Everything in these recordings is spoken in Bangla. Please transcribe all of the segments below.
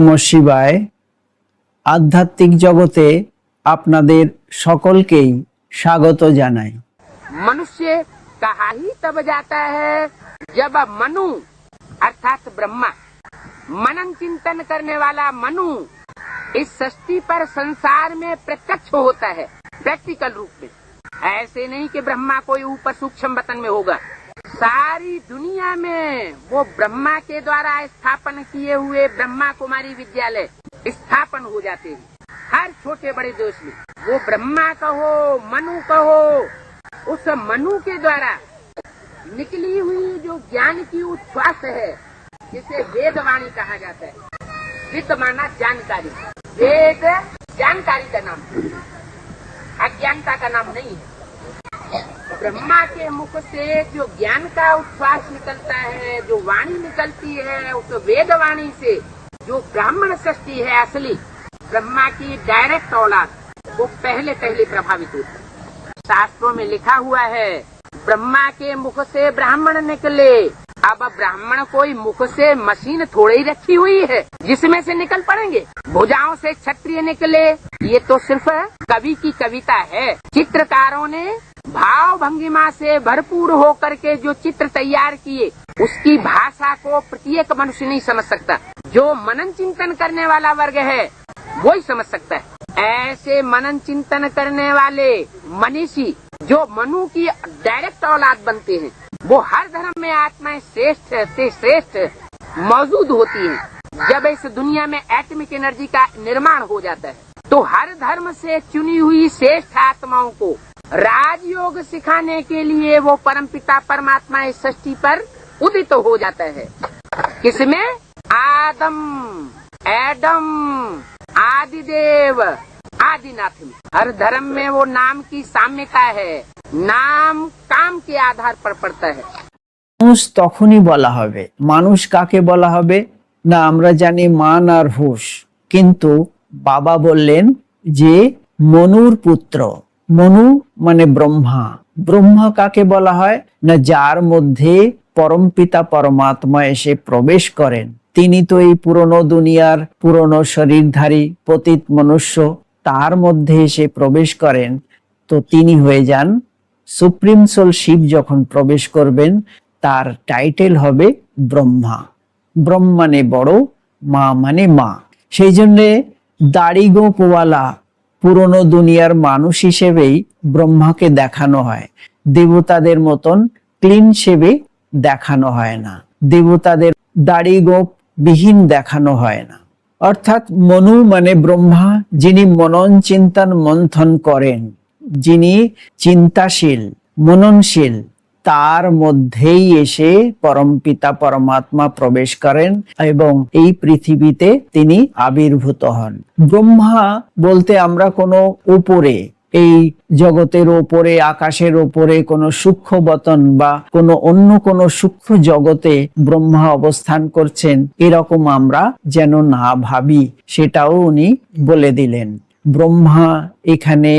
নমঃ শিবায় আধ্যাত্মিক জগতে আপনাদের সকলকেই স্বাগত জানাই मनुष्य कहा ही तब जाता है जब मनु अर्थात ब्रह्मा मनन चिंतन करने वाला मनु इस सृष्टि पर संसार में प्रत्यक्ष होता है प्रैक्टिकल रूप में ऐसे नहीं कि ब्रह्मा कोई ऊपर सूक्ष्म वतन में होगा सारी दुनिया में वो ब्रह्मा के द्वारा स्थापन किए हुए ब्रह्मा कुमारी विद्यालय स्थापन हो जाते हैं। हर छोटे बड़े देश में। वो ब्रह्मा कहो, मनु कहो, उस मनु के द्वारा निकली हुई जो ज्ञान की उच्छ्वास है, जिसे वेदवाणी कहा जाता है। विद माना जानकारी। वेद, जानकारी का नाम। अज्ञानता का नाम नहीं है। ब्रह्मा के मुख से जो ज्ञान का उच्छ्वास निकलता है, जो वाणी निकलती है, उस वेद वाणी से जो ब्राह्मण सृष्टि है असली, ब्रह्मा की डायरेक्ट औलाद, वो पहले पहले प्रभावित होती है। शास्त्रों में लिखा हुआ है, ब्रह्मा के मुख से ब्राह्मण निकले। अब ब्राह्मण कोई मुख से मशीन थोड़ी ही रखी हुई है, जिसमें से निकल पड़ेंगे। भुजाओं से क्षत्रिय निकले। ये तो सिर्फ़ कवि की कविता है। चित्रकारों ने भाव भंगिमा से भरपूर होकर के जो चित्र तैयार किए, उसकी भाषा को प्रत्येक मनुष्य नहीं समझ सकता। जो मनन चिंतन करने वाला वर्ग है वो ही समझ सकता है। ऐसे मनन चिंतन करने वाले मनीषी, जो मनु की डायरेक्ट औलाद बनते हैं, वो हर धर्म में आत्माएँ श्रेष्ठ से श्रेष्ठ मौजूद होती हैं। जब इस दुनिया में एटमिक एनर्जी का निर्माण हो जाता है तो हर धर्म से चुनी हुई श्रेष्ठ आत्माओं को राजयोग सिखाने के लिए वो परमपिता परमात्मा इस सृष्टि पर उदित हो जाता है किसमें आदम एडम आदिदेव आदिनाथ में हर धर्म में वो नाम की साम्यता है नाम काम के आधार पर पड़ता है মানুষ তখনই বলা হবে মানুষ কাকে বলা হবে না আমরা জানি মান আর হুশ কিন্তু বাবা বললেন যে মনুর পুত্র মনু মানে ব্রহ্মা। ব্রহ্মা কাকে বলা হয়? না, যার মধ্যে পরমপিতা পরমাত্মা এসে প্রবেশ করেন। তিনি তো এই পুরনো দুনিয়ার পুরনো শরীরধারী পতিত মনুষ্য, তার মধ্যে এসে প্রবেশ করেন। তো তিনি হয়ে যান সুপ্রিম সোল শিব যখন প্রবেশ করবেন, তার টাইটেল হবে ব্রহ্মা। ব্রহ্ম মানে বড়, মা মানে মা। সেই জন্যে দাড়ি গোপওয়ালা পুরনো দুনিয়ার মানুষ হিসেবেই ব্রহ্মাকে দেখানো হয়। দেবতাদের মতন ক্লিন শেবে দেখানো হয় না। দেবতাদের দাড়ি গোপ বিহীন দেখানো হয় না। অর্থাৎ মনু মানে ব্রহ্মা, যিনি মনন চিন্তন মন্থন করেন, যিনি চিন্তাশীল, মননশীল। তার মধ্যেই এসে পরমপিতা পরমাত্মা প্রবেশ করেন এবং এই পৃথিবীতে তিনি আবির্ভূত হন। ব্রহ্মা বলতে আমরা কোনো উপরে, এই জগতের ওপরে আকাশের ওপরে কোনো সূক্ষ্ম বতন বা কোনো অন্য কোনো সূক্ষ্ম জগতে ব্রহ্মা অবস্থান করছেন এরকম আমরা যেন না ভাবি, সেটাও উনি বলে দিলেন। ব্রহ্মা এখানে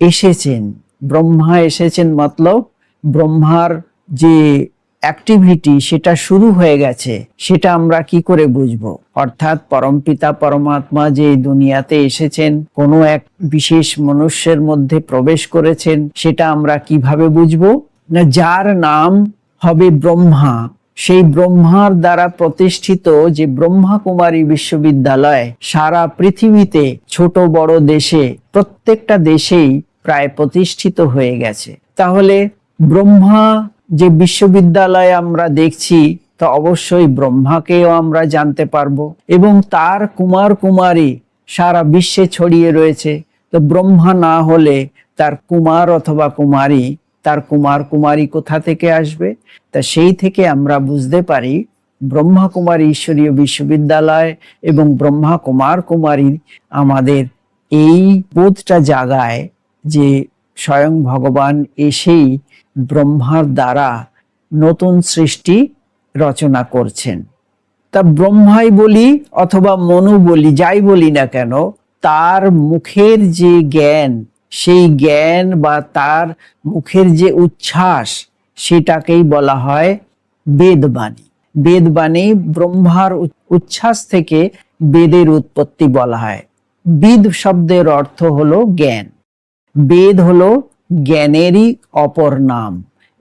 এসেছেন। ব্রহ্মা এসেছেন মতলব ব্রহ্মার যে অ্যাক্টিভিটি সেটা শুরু হয়ে গেছে, সেটা আমরা কি করে বুঝব? অর্থাৎ পরমপিতা পরমাত্মা যে দুনিয়াতে এসেছেন, কোনো এক বিশেষ মনুষ্যের মধ্যে প্রবেশ করেছেন, সেটা আমরা কীভাবে বুঝব? না যার নাম হবে ব্রহ্মা। সেই ব্রহ্মার দ্বারা প্রতিষ্ঠিত যে ব্রহ্মা কুমারী বিশ্ববিদ্যালয়, সারা পৃথিবীতে ছোট বড় দেশে, প্রত্যেকটা দেশেই প্রায় প্রতিষ্ঠিত হয়ে গেছে। তাহলে ব্রহ্মা যে বিশ্ববিদ্যালয়ে আমরা দেখছি, তা অবশ্যই ব্রহ্মাকেও আমরা জানতে পারব। এবং তার কুমার কুমারী সারা বিশ্বে ছড়িয়ে রয়েছে। তো ব্রহ্মা না হলে তার কুমার অথবা কুমারী, তার কুমার কুমারী কোথা থেকে আসবে? তা সেই থেকে আমরা বুঝতে পারি, ব্রহ্মা কুমারী ঈশ্বরীয় বিশ্ববিদ্যালয় এবং ব্রহ্মা কুমার কুমারী আমাদের এই বোধটা জাগায় যে স্বয়ং ভগবান এসেই ব্রহ্মার দ্বারা নতুন সৃষ্টি রচনা করছেন। তা ব্রহ্মাই বলি অথবা মনু বলি, যাই বলি না কেন, তার মুখের যে জ্ঞান, সেই জ্ঞান বা তার মুখের যে উচ্ছ্বাস, সেটাকেই বলা হয় বেদবাণী। বেদবাণী ব্রহ্মার উচ্ছ্বাস থেকে বেদের উৎপত্তি বলা হয়। বিদ শব্দের অর্থ হলো জ্ঞান। বেদ হলো জ্ঞানেরই অপর নাম।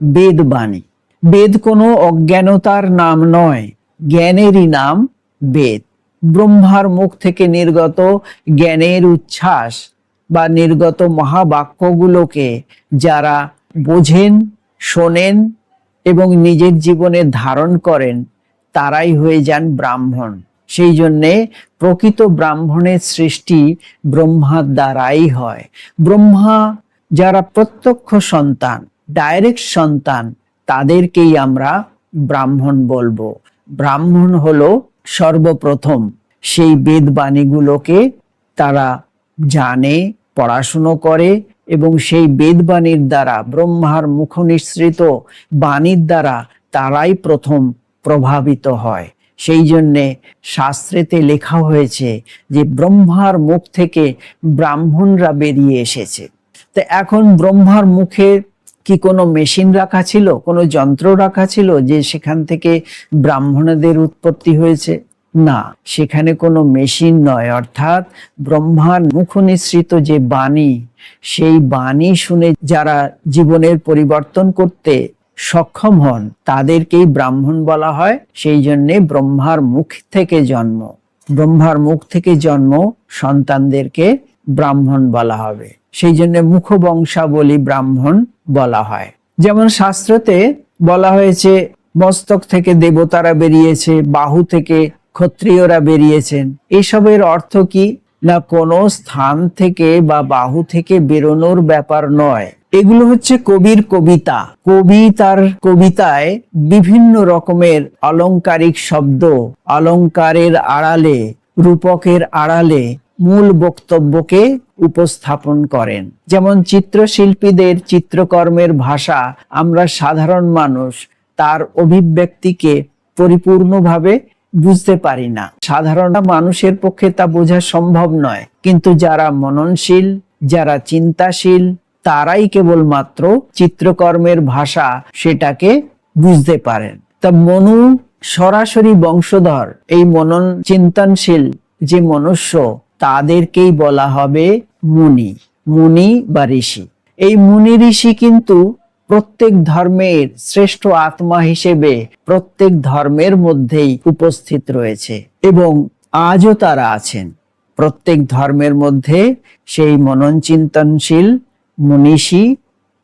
বেদবাণী বেদ কোনো অজ্ঞানতার নাম নয়, জ্ঞানেরই নাম বেদ। ব্রহ্মার মুখ থেকে নির্গত জ্ঞানের উচ্ছ্বাস বা নির্গত মহাবাক্যগুলোকে যারা বোঝেন, শোনেন এবং নিজের জীবনে ধারণ করেন, তারাই হয়ে যান ব্রাহ্মণ। সেই জন্যে প্রকৃত ব্রাহ্মণের সৃষ্টি ব্রহ্মার দ্বারাই হয়। ব্রহ্মা যারা প্রত্যক্ষ সন্তান ডাইরেক্ট সন্তান, তাদেরকেই আমরা ব্রাহ্মণ বলব। ব্রাহ্মণ হলো সর্বপ্রথম। সেই বেদ বাণীগুলোকে তারা জানে, পড়াশুনো করে এবং সেই বেদবাণীর দ্বারা, ব্রহ্মার মুখ নিঃসৃত বাণীর দ্বারা তারাই প্রথম প্রভাবিত হয়। সেই জন্যে শাস্ত্রেতে লেখা হয়েছে যে ব্রহ্মার মুখ থেকে ব্রাহ্মণরা বেরিয়ে এসেছে। তো এখন ব্রহ্মার মুখে কি কোনো মেশিন রাখা ছিল? কোনো যন্ত্র রাখা ছিল যে সেখান থেকে ব্রাহ্মণদের উৎপত্তি হয়েছে? না, সেখানে কোনো মেশিন নয়। অর্থাৎ ব্রহ্মার মুখ নিঃসৃত যে বাণী, সেই বাণী শুনে যারা জীবনের পরিবর্তন করতে সক্ষম হন। তাদেরকেই ব্রাহ্মণ বলা হয়, সেই জন্যে ব্রহ্মার মুখ থেকে জন্ম। ব্রহ্মার মুখ থেকে জন্ম সন্তানদেরকে ব্রাহ্মণ বলা হবে। সেই জন্য মুখবংশাবলী ব্রাহ্মণ বলা হয়। যেমন শাস্ত্রতে বলা হয়েছে, মস্তক থেকে দেবতারা বেরিয়েছে, বাহু থেকে ক্ষত্রিয়রা বেরিয়েছেন। এসবের অর্থ কি? না কোনো স্থান থেকে বা বাহু থেকে বেরোনোর ব্যাপার নয়। এগুলো হচ্ছে কবির কবিতা। কবি তার কবিতায় বিভিন্ন রকমের অলংকারিক শব্দ অলংকারের আড়ালে, রূপকের আড়ালে মূল বক্তব্যকে উপস্থাপন করেন। যেমন চিত্রশিল্পীদের চিত্রকর্মের ভাষা, আমরা সাধারণ মানুষ, তার অভিব্যক্তিকে পরিপূর্ণভাবে বুঝতে পারি না। সাধারণ মানুষের পক্ষে তা বোঝা সম্ভব নয়। কিন্তু যারা মননশীল, যারা চিন্তাশীল তারাই কেবলমাত্র চিত্রকর্মের ভাষা সেটাকে বুঝতে পারেন। তা মনু সরাসরি বংশধর, এই মনন চিন্তনশীল যে মনুষ্য, তাদেরকেই বলা হবে মুনি মুনি বা ঋষি। এই মুনি ঋষি কিন্তু প্রত্যেক ধর্মের শ্রেষ্ঠ আত্মা হিসেবে প্রত্যেক ধর্মের মধ্যেই উপস্থিত রয়েছে এবং আজও তারা আছেন। প্রত্যেক ধর্মের মধ্যে সেই মনন চিন্তনশীল মনীষী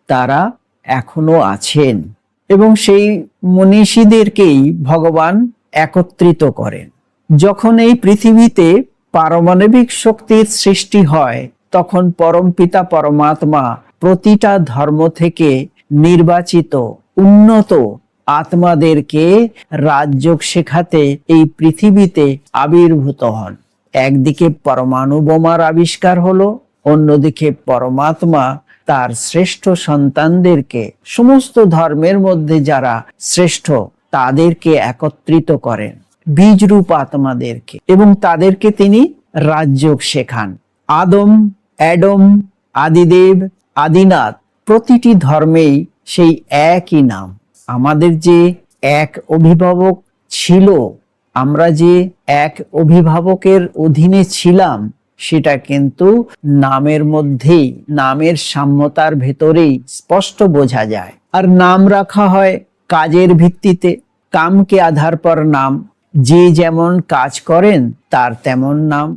তারা এখনও আছেন এবং সেই মনীষীদেরকেই ভগবান একত্রিত করেন। যখন এই পৃথিবীতে পারমাণবিক শক্তির সৃষ্টি হয়, তখন পরমপিতা পরমাত্মা প্রতিটা ধর্ম থেকে নির্বাচিত, উন্নত আত্মাদেরকে রাজযোগ শেখাতে এই পৃথিবীতে আবির্ভূত হন। একদিকে পরমাণু বোমার আবিষ্কার হলো অন্যদিকে পরমাত্মা তার শ্রেষ্ঠ সন্তানদেরকে সমস্ত ধর্মের মধ্যে যারা শ্রেষ্ঠ তাদেরকে একত্রিত করেন, বীজরূপ আত্মাদেরকে এবং তাদেরকে তিনি রাজযোগ শেখান। আদম, অ্যাডম, আদিদেব, আদিনাথ প্রতিটি ধর্মেই সেই একই নাম। আমাদের যে এক অভিভাবক ছিল, আমরা যে এক অভিভাবকের অধীনে ছিলাম সেটা কিন্তু নামের মধ্যেই, নামের সাম্যতার ভেতরেই স্পষ্ট বোঝা যায়। আর নাম রাখা হয় কাজের ভিত্তিতে। কামকে আধার পর নাম। যে যেমন কাজ করেন, তার তেমন নাম।